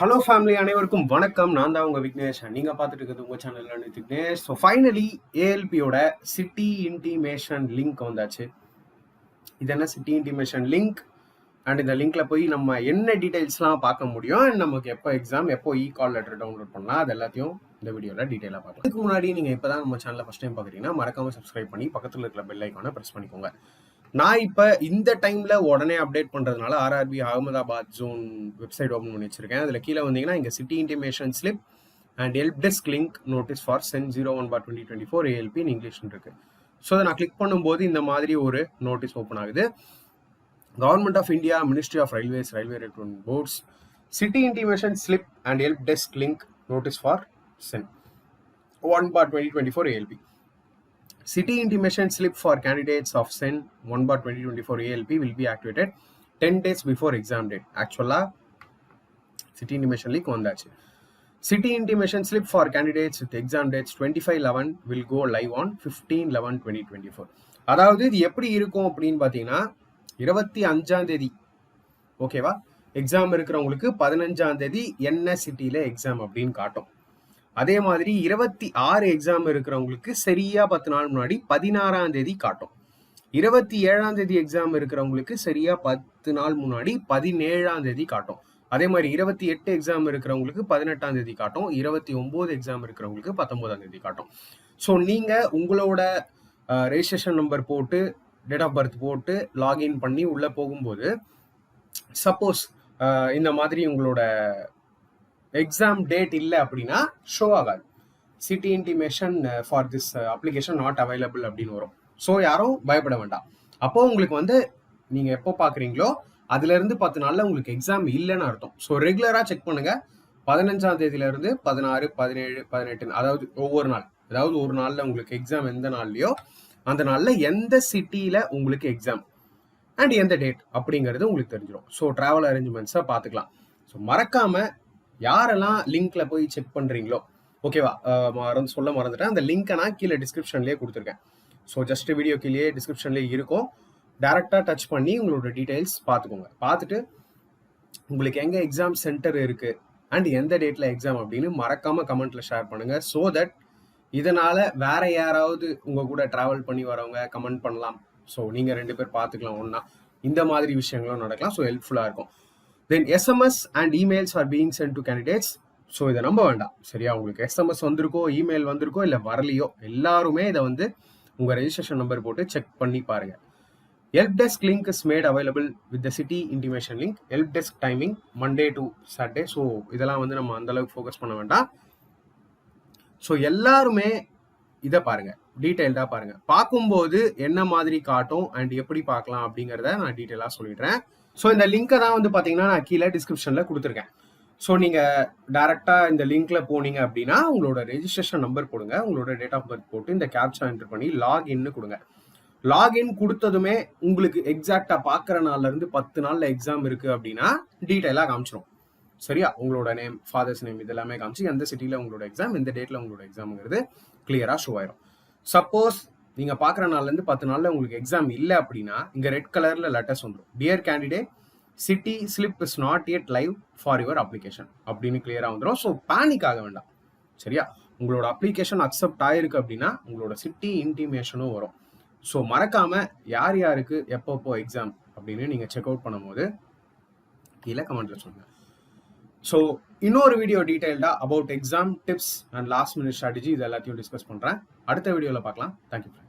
Hello family அனைவருக்கும் வணக்கம். நான் தான் உங்க விக்னேஷ். நீங்க பார்த்துட்டு இருக்கிறது உங்க சேனல் விக்னேஷ். ஸோ ஃபைனலி ஏஎல்பியோட சிட்டி இன்டிமேஷன் லிங்க் வந்தாச்சு. இது என்ன சிட்டி இன்டிமேஷன் லிங்க் அண்ட் இந்த லிங்க்ல போய் நம்ம என்ன டீடைல்ஸ்லாம் பார்க்க முடியும்? அண்ட் நமக்கு எப்போ எக்ஸாம் எப்போ இ கால் லெட்டர் டவுன்லோட் பண்ணலாம்? அது எல்லாத்தையும் இந்த வீடியோவில் டீட்டெயிலாக பார்க்கலாம். இதுக்கு முன்னாடி நீங்கள் இப்போ தான் நம்ம சேனலில் ஃபஸ்ட் டைம் பார்க்குறீங்கன்னா மறக்காம சப்ஸ்கிரைப் பண்ணி பக்கத்தில் இருக்கிற பெல் ஐக்கானை ப்ரெஸ் பண்ணிக்கோங்க. நான் இப்போ இந்த டைம்ல உடனே அப்டேட் பண்றதுனால RRB Ahmedabad zone website open பண்ணி வச்சிருக்கேன். அதில் கீழே வந்தீங்கன்னா இங்கே city intimation slip and help desk link notice for CEN zero one bar twenty twenty four ALP இங்கிலீஷ்னு இருக்கு. ஸோ அதை நான் கிளிக் பண்ணும்போது இந்த மாதிரி ஒரு நோட்டீஸ் ஓப்பன் ஆகுது. Government of India ministry of railways railway recruitment boards city intimation slip and help desk link notice for CEN one by twenty twenty four ALP city City intimation slip for candidates of SEN 1 twenty 2024 ALP will be activated ten days before exam date ஆக்சுவலாக city intimation league வந்தாச்சு city intimation slip for candidates with exam dates twenty five eleven will go live on fifteen eleven twenty twenty four அதாவது இது எப்படி இருக்கும் அப்படின்னு பார்த்தீங்கன்னா இருபத்தி அஞ்சாம் தேதி ஓகேவா எக்ஸாம் இருக்கிறவங்களுக்கு பதினஞ்சாம் தேதி என்ன சிட்டியில் எக்ஸாம் அப்படின்னு காட்டும் அதே மாதிரி இருபத்தி ஆறு எக்ஸாம் இருக்கிறவங்களுக்கு சரியா பத்து நாள் முன்னாடி பதினாறாம் தேதி காட்டும். இருபத்தி ஏழாம் தேதி எக்ஸாம் இருக்கிறவங்களுக்கு சரியா பத்து நாள் முன்னாடி பதினேழாம் தேதி காட்டும். அதே மாதிரி இருபத்தி எட்டு எக்ஸாம் இருக்கிறவங்களுக்கு பதினெட்டாம் தேதி காட்டும். இருபத்தி ஒன்பது எக்ஸாம் இருக்கிறவங்களுக்கு பத்தொன்பதாம் தேதி காட்டும். ஸோ நீங்க உங்களோட ரெஜிஸ்ட்ரேஷன் நம்பர் போட்டு டேட் ஆஃப் பர்த் போட்டு லாகின் பண்ணி உள்ள போகும்போது சப்போஸ் இந்த மாதிரி உங்களோட எக்ஸாம் டேட் இல்லை அப்படின்னா ஷோ ஆகாது. City intimation for this application not available அப்படின்னு வரும். ஸோ யாரும் பயப்பட வேண்டாம். அப்போ உங்களுக்கு வந்து நீங்கள் எப்போ பார்க்குறீங்களோ அதுலேருந்து பத்து நாளில் உங்களுக்கு எக்ஸாம் இல்லைன்னு அர்த்தம். ஸோ ரெகுலராக செக் பண்ணுங்கள் பதினஞ்சாம் தேதியிலேருந்து பதினாறு பதினேழு பதினெட்டு அதாவது ஒவ்வொரு நாள். அதாவது ஒரு நாளில் உங்களுக்கு எக்ஸாம் எந்த நாள்லையோ அந்த நாளில் எந்த சிட்டியில் உங்களுக்கு எக்ஸாம் அண்ட் எந்த டேட் அப்படிங்கிறது உங்களுக்கு தெரிஞ்சிடும் ஸோ ட்ராவல் அரேஞ்ச்மெண்ட்ஸை பார்த்துக்கலாம். ஸோ மறக்காமல் யாரெல்லாம் லிங்க்ல போய் செக் பண்றீங்களோ ஓகேவா மறந்து சொல்ல மறந்துட்டேன். அந்த லிங்க்கை நான் கீழே டிஸ்கிரிப்ஷன்லேயே கொடுத்துருக்கேன். ஸோ ஜஸ்ட் வீடியோ கீழே டிஸ்கிரிப்ஷன்லேயே இருக்கும். டேரெக்டாக டச் பண்ணி உங்களோட டீட்டெயில்ஸ் பார்த்துக்கோங்க. பார்த்துட்டு உங்களுக்கு எங்கே எக்ஸாம் சென்டர் இருக்குது அண்ட் எந்த டேட்டில் எக்ஸாம் அப்படின்னு மறக்காமல் கமெண்ட்டில் ஷேர் பண்ணுங்கள் ஸோ தட் இதனால் வேற யாராவது உங்கள் கூட ட்ராவல் பண்ணி வரவங்க கமெண்ட் பண்ணலாம். ஸோ நீங்கள் ரெண்டு பேர் பார்த்துக்கலாம். ஒன்றா இந்த மாதிரி விஷயங்களும் நடக்கலாம். ஸோ ஹெல்ப்ஃபுல்லாக இருக்கும். Then SMS and emails are being sent to candidates so இதை நம்ப வேண்டாம். சரியா? உங்களுக்கு எஸ்எம்எஸ் வந்திருக்கோ இமெயில் வந்திருக்கோ இல்லை வரலையோ எல்லாருமே இதை வந்து உங்கள் ரெஜிஸ்ட்ரேஷன் நம்பர் போட்டு செக் பண்ணி பாருங்க. Help desk link is made available with the city intimation link help desk timing Monday to Saturday so இதெல்லாம் வந்து நம்ம அந்த அளவுக்கு ஃபோக்கஸ் பண்ண வேண்டாம். ஸோ எல்லாருமே இதை பாருங்க. டீட்டெயில்டாக பாருங்க. பார்க்கும்போது என்ன மாதிரி காட்டும் அண்ட் எப்படி பார்க்கலாம் அப்படிங்கிறத நான் டீட்டெயிலாக சொல்லிடுறேன். ஸோ இந்த லிங்க்கை தான் வந்து பார்த்தீங்கன்னா நான் கீழே டிஸ்கிரிப்ஷனில் கொடுத்துருக்கேன். ஸோ நீங்கள் டேரெக்டாக இந்த லிங்க்ல போனீங்க அப்படின்னா உங்களோட ரெஜிஸ்ட்ரேஷன் நம்பர் கொடுங்க. உங்களோட டேட் ஆஃப் பர்த் போட்டு இந்த கேப்சா என்டர் பண்ணி லாகின்னு கொடுங்க. லாகின் கொடுத்ததுமே உங்களுக்கு எக்ஸாக்டாக பார்க்குற நாள்லேருந்து பத்து நாளில் எக்ஸாம் இருக்குது அப்படின்னா டீட்டெயிலாக காமிச்சிடும் சரியா? உங்களோட நேம் ஃபாதர்ஸ் நேம் இதெல்லாமே காமிச்சு எந்த சிட்டியில் உங்களோட எக்ஸாம் எந்த டேட்டில் உங்களோட எக்ஸாம்ங்கிறது கிளியராக ஷோ ஆயிரும். சப்போஸ் நீங்க பாக்குற நாள்ல இருந்து பத்து நாள்ல உங்களுக்கு எக்ஸாம் இல்லை அப்படின்னா இங்க ரெட் கலர்ல லெட்டர்ஸ் வந்துடும் dear candidate city slip is not yet live for your application அப்படின்னு கிளியரா வந்துடும் ஸோ பேனிக் ஆக வேண்டாம். சரியா? உங்களோட அப்ளிகேஷன் அக்செப்ட் ஆயிருக்கு அப்படின்னா உங்களோட சிட்டி இன்டிமேஷனும் வரும். ஸோ மறக்காம யார் யாருக்கு எப்பப்போ எக்ஸாம் அப்படின்னு நீங்க செக் அவுட் பண்ணும்போது கீழே கமெண்ட்ல சொல்லுங்க. ஸோ இன்னொரு video டீடைல்டா about exam tips and last minute strategy இது எல்லாத்தையும் டிஸ்கஸ் பண்றேன். அடுத்த வீடியோவில் பார்க்கலாம். தேங்க்யூ